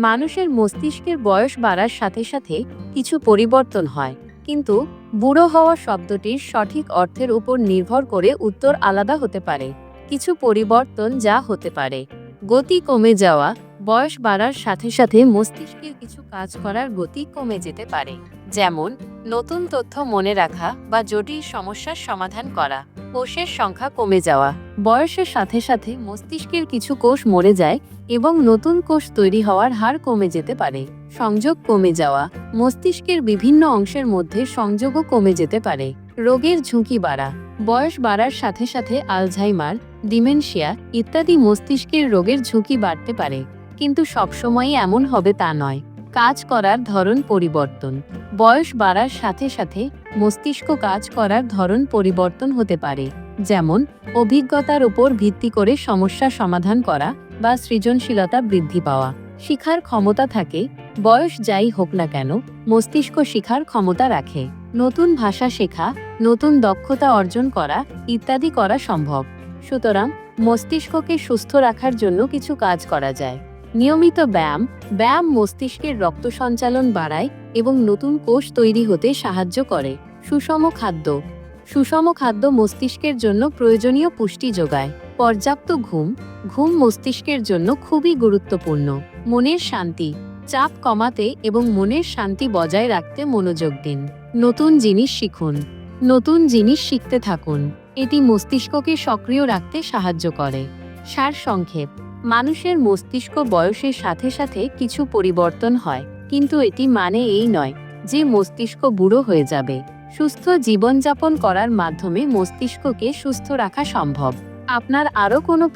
মানুষের মস্তিষ্কের বয়স বাড়ার সাথে সাথে কিছু পরিবর্তন হয়। কিন্তু বুড়ো হওয়া শব্দটির সঠিক অর্থের উপর নির্ভর করে উত্তর আলাদা হতে পারে। কিছু পরিবর্তন যা হতে পারে। গতি কমে যাওয়া বয়স বাড়ার সাথে সাথে মস্তিষ্কের কিছু কাজ করার গতি কমে যেতে পারে। যেমন, নতুন তথ্য মনে রাখা বা জটিল সমস্যার সমাধান করা, কোষের সংখ্যা কমে যাওয়া। বয়সের সাথে সাথে মস্তিষ্কের কিছু কোষ মরে যায় এবং নতুন কোষ তৈরি হওয়ার হার কমে যেতে পারে, সংযোগ কমে যাওয়া। মস্তিষ্কের বিভিন্ন অংশের মধ্যে সংযোগও কমে যেতে পারে। রোগের ঝুঁকি বাড়া, বয়স বাড়ার সাথে সাথে আলঝাইমার, ডিমেনশিয়া ইত্যাদি মস্তিষ্কের রোগের ঝুঁকি বাড়তে পারে। কিন্তু সবসময়ই এমন হবে তা নয়। কাজ করার ধরন পরিবর্তন। বয়স বাড়ার সাথে সাথে মস্তিষ্ক কাজ করার ধরন পরিবর্তন হতে পারে। যেমন, অভিজ্ঞতার উপর ভিত্তি করে সমস্যা সমাধান করা বা সৃজনশীলতা বৃদ্ধি পাওয়া। শিখার ক্ষমতা থাকে, বয়স যাই হোক না কেন, মস্তিষ্ক শিখার ক্ষমতা রাখে। নতুন ভাষা শেখা, নতুন দক্ষতা অর্জন করা ইত্যাদি করা সম্ভব। সুতরাং, মস্তিষ্ককে সুস্থ রাখার জন্য কিছু কাজ করা যায়। নিয়মিত ব্যায়াম ব্যায়াম মস্তিষ্কের রক্ত সঞ্চালন বাড়ায় এবং নতুন কোষ তৈরি হতে সাহায্য করে। সুষম খাদ্য। সুষম খাদ্য মস্তিষ্কের জন্য প্রয়োজনীয় পুষ্টি যোগায়। পর্যাপ্ত ঘুম। ঘুম মস্তিষ্কের জন্য খুবই গুরুত্বপূর্ণ। মনের শান্তি। চাপ কমাতে এবং মনের শান্তি বজায় রাখতে মনোযোগ দিন। নতুন জিনিস শিখুন। নতুন জিনিস শিখতে থাকুন। এটি মস্তিষ্ককে সক্রিয় রাখতে সাহায্য করে। সার সংক্ষেপ মানুষের মস্তিষ্ক বয়সের সাথে সাথে কিছু পরিবর্তন হয়, কিন্তু এটি মানে এই নয় যে মস্তিষ্ক বুড়ো হয়ে যাবে। সুস্থ জীবনযাপন করার মাধ্যমে মস্তিষ্ককে সুস্থ রাখা সম্ভব। আপনার আরও কোনো